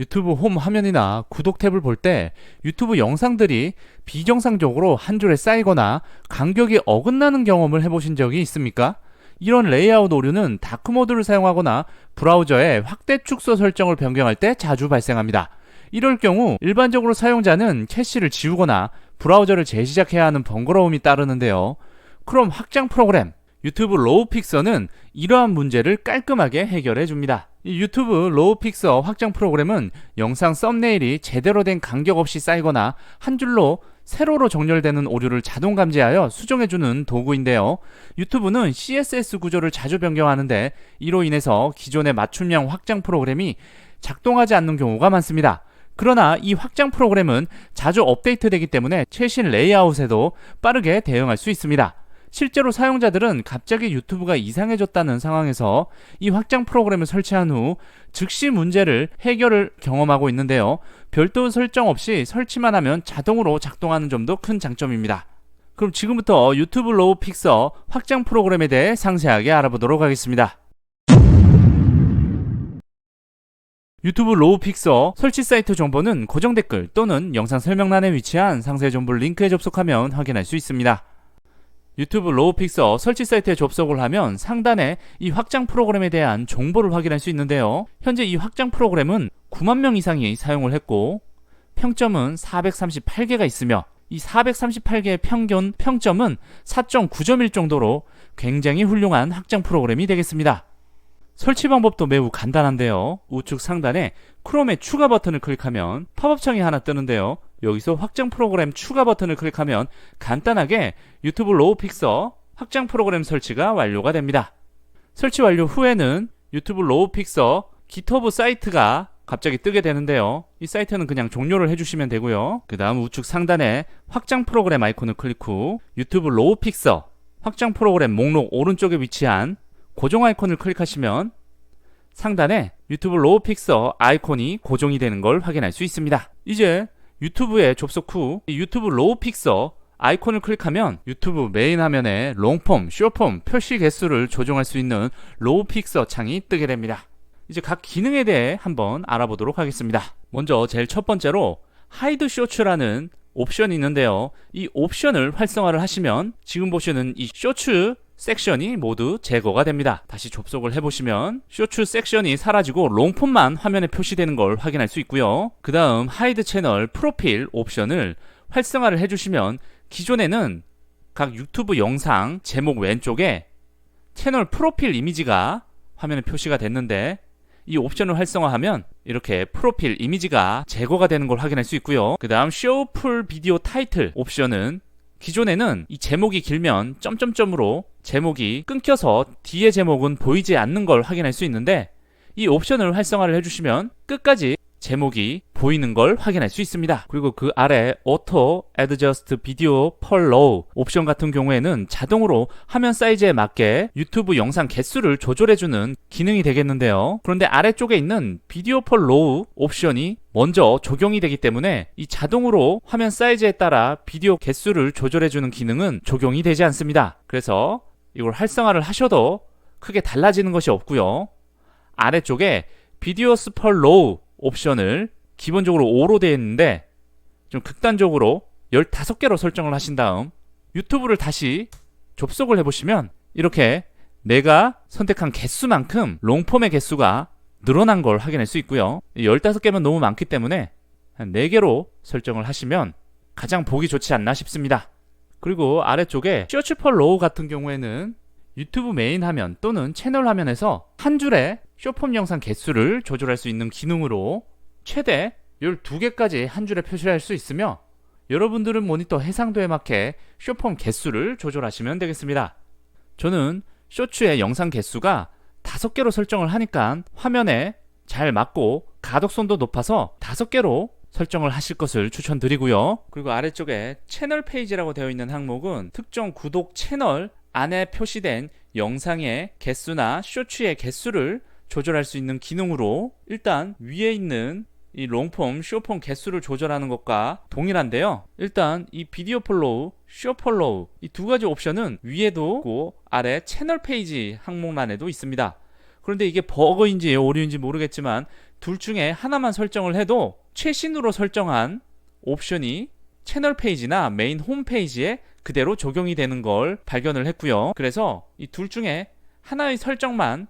유튜브 홈 화면이나 구독 탭을 볼 때 유튜브 영상들이 비정상적으로 한 줄에 쌓이거나 간격이 어긋나는 경험을 해보신 적이 있습니까? 이런 레이아웃 오류는 다크 모드를 사용하거나 브라우저의 확대 축소 설정을 변경할 때 자주 발생합니다. 이럴 경우 일반적으로 사용자는 캐시를 지우거나 브라우저를 재시작해야 하는 번거로움이 따르는데요. 크롬 확장 프로그램 유튜브 로우 픽서는 이러한 문제를 깔끔하게 해결해 줍니다. 이 유튜브 로우 픽서 확장 프로그램은 영상 썸네일이 제대로 된 간격 없이 쌓이거나 한 줄로 세로로 정렬되는 오류를 자동 감지하여 수정해주는 도구인데요. 유튜브는 CSS 구조를 자주 변경하는데 이로 인해서 기존의 맞춤형 확장 프로그램이 작동하지 않는 경우가 많습니다. 그러나 이 확장 프로그램은 자주 업데이트되기 때문에 최신 레이아웃에도 빠르게 대응할 수 있습니다. 실제로 사용자들은 갑자기 유튜브가 이상해졌다는 상황에서 이 확장 프로그램을 설치한 후 즉시 문제를 해결을 경험하고 있는데요. 별도 설정 없이 설치만 하면 자동으로 작동하는 점도 큰 장점입니다. 그럼 지금부터 유튜브 로우 픽서 확장 프로그램에 대해 상세하게 알아보도록 하겠습니다. 유튜브 로우 픽서 설치 사이트 정보는 고정 댓글 또는 영상 설명란에 위치한 상세 정보를 링크에 접속하면 확인할 수 있습니다. 유튜브 로우 픽서 설치 사이트에 접속을 하면 상단에 이 확장 프로그램에 대한 정보를 확인할 수 있는데요. 현재 이 확장 프로그램은 9만 명 이상이 사용을 했고 평점은 438개가 있으며 이 438개의 평균 평점은 4.9점일 정도로 굉장히 훌륭한 확장 프로그램이 되겠습니다. 설치 방법도 매우 간단한데요. 우측 상단에 크롬의 추가 버튼을 클릭하면 팝업 창이 하나 뜨는데요. 여기서 확장 프로그램 추가 버튼을 클릭하면 간단하게 유튜브 로우 픽서 확장 프로그램 설치가 완료가 됩니다. 설치 완료 후에는 유튜브 로우 픽서 기터브 사이트가 갑자기 뜨게 되는데요. 이 사이트는 그냥 종료를 해주시면 되고요. 그 다음 우측 상단에 확장 프로그램 아이콘을 클릭 후 유튜브 로우 픽서 확장 프로그램 목록 오른쪽에 위치한 고정 아이콘을 클릭하시면 상단에 유튜브 로우 픽서 아이콘이 고정이 되는 걸 확인할 수 있습니다. 이제 유튜브에 접속 후 유튜브 로우 픽서 아이콘을 클릭하면 유튜브 메인 화면에 롱폼, 쇼폼, 표시 개수를 조정할 수 있는 로우 픽서 창이 뜨게 됩니다. 이제 각 기능에 대해 한번 알아보도록 하겠습니다. 먼저 제일 첫 번째로 하이드 쇼츠라는 옵션이 있는데요. 이 옵션을 활성화를 하시면 지금 보시는 이 쇼츠 섹션이 모두 제거가 됩니다. 다시 접속을 해보시면 쇼츠 섹션이 사라지고 롱폼만 화면에 표시되는 걸 확인할 수 있고요. 그 다음 하이드 채널 프로필 옵션을 활성화를 해주시면 기존에는 각 유튜브 영상 제목 왼쪽에 채널 프로필 이미지가 화면에 표시가 됐는데 이 옵션을 활성화하면 이렇게 프로필 이미지가 제거가 되는 걸 확인할 수 있고요. 그 다음 쇼풀 비디오 타이틀 옵션은 기존에는 이 제목이 길면 점점점으로 제목이 끊겨서 뒤에 제목은 보이지 않는 걸 확인할 수 있는데 이 옵션을 활성화를 해주시면 끝까지 제목이 보이는 걸 확인할 수 있습니다. 그리고 그 아래 Auto Adjust Video Per Row 옵션 같은 경우에는 자동으로 화면 사이즈에 맞게 유튜브 영상 개수를 조절해주는 기능이 되겠는데요. 그런데 아래쪽에 있는 Video Per Row 옵션이 먼저 적용이 되기 때문에 이 자동으로 화면 사이즈에 따라 비디오 개수를 조절해주는 기능은 적용이 되지 않습니다. 그래서 이걸 활성화를 하셔도 크게 달라지는 것이 없고요. 아래쪽에 비디오 스펄 로우 옵션을 기본적으로 5로 되어 있는데 좀 극단적으로 15개로 설정을 하신 다음 유튜브를 다시 접속을 해보시면 이렇게 내가 선택한 개수만큼 롱폼의 개수가 늘어난 걸 확인할 수 있고요. 15개면 너무 많기 때문에 한 4개로 설정을 하시면 가장 보기 좋지 않나 싶습니다. 그리고 아래쪽에 쇼츠 펄 로우 같은 경우에는 유튜브 메인 화면 또는 채널 화면에서 한 줄에 쇼폼 영상 개수를 조절할 수 있는 기능으로 최대 12개까지 한 줄에 표시를 할 수 있으며 여러분들은 모니터 해상도에 맞게 쇼폼 개수를 조절하시면 되겠습니다. 저는 쇼츠의 영상 개수가 5개로 설정을 하니까 화면에 잘 맞고 가독성도 높아서 5개로 설정을 하실 것을 추천드리고요. 그리고 아래쪽에 채널 페이지라고 되어 있는 항목은 특정 구독 채널 안에 표시된 영상의 개수나 쇼츠의 개수를 조절할 수 있는 기능으로 일단 위에 있는 이 롱폼, 쇼폼 개수를 조절하는 것과 동일한데요. 일단 이 비디오 폴로우, 쇼 폴로우 이 두 가지 옵션은 위에도 있고 아래 채널 페이지 항목란에도 있습니다. 그런데 이게 버그인지 오류인지 모르겠지만 둘 중에 하나만 설정을 해도 최신으로 설정한 옵션이 채널 페이지나 메인 홈페이지에 그대로 적용이 되는 걸 발견을 했고요. 그래서 이 둘 중에 하나의 설정만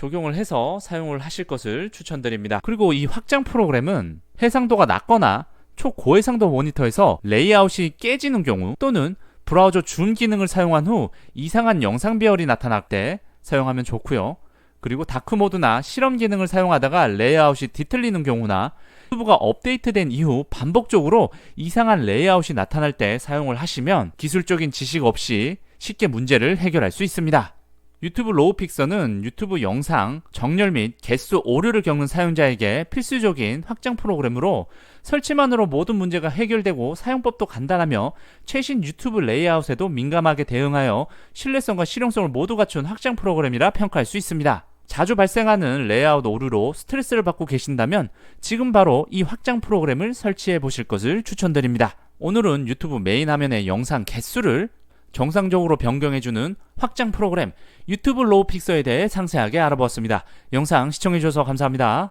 적용을 해서 사용을 하실 것을 추천드립니다. 그리고 이 확장 프로그램은 해상도가 낮거나 초고해상도 모니터에서 레이아웃이 깨지는 경우 또는 브라우저 줌 기능을 사용한 후 이상한 영상 배열이 나타날 때 사용하면 좋고요. 그리고 다크 모드나 실험 기능을 사용하다가 레이아웃이 뒤틀리는 경우나 유튜브가 업데이트된 이후 반복적으로 이상한 레이아웃이 나타날 때 사용을 하시면 기술적인 지식 없이 쉽게 문제를 해결할 수 있습니다. 유튜브 로우 픽서는 유튜브 영상 정렬 및 개수 오류를 겪는 사용자에게 필수적인 확장 프로그램으로 설치만으로 모든 문제가 해결되고 사용법도 간단하며 최신 유튜브 레이아웃에도 민감하게 대응하여 신뢰성과 실용성을 모두 갖춘 확장 프로그램이라 평가할 수 있습니다. 자주 발생하는 레이아웃 오류로 스트레스를 받고 계신다면 지금 바로 이 확장 프로그램을 설치해 보실 것을 추천드립니다. 오늘은 유튜브 메인 화면의 영상 개수를 정상적으로 변경해주는 확장 프로그램 유튜브 로우 픽서에 대해 상세하게 알아보았습니다. 영상 시청해주셔서 감사합니다.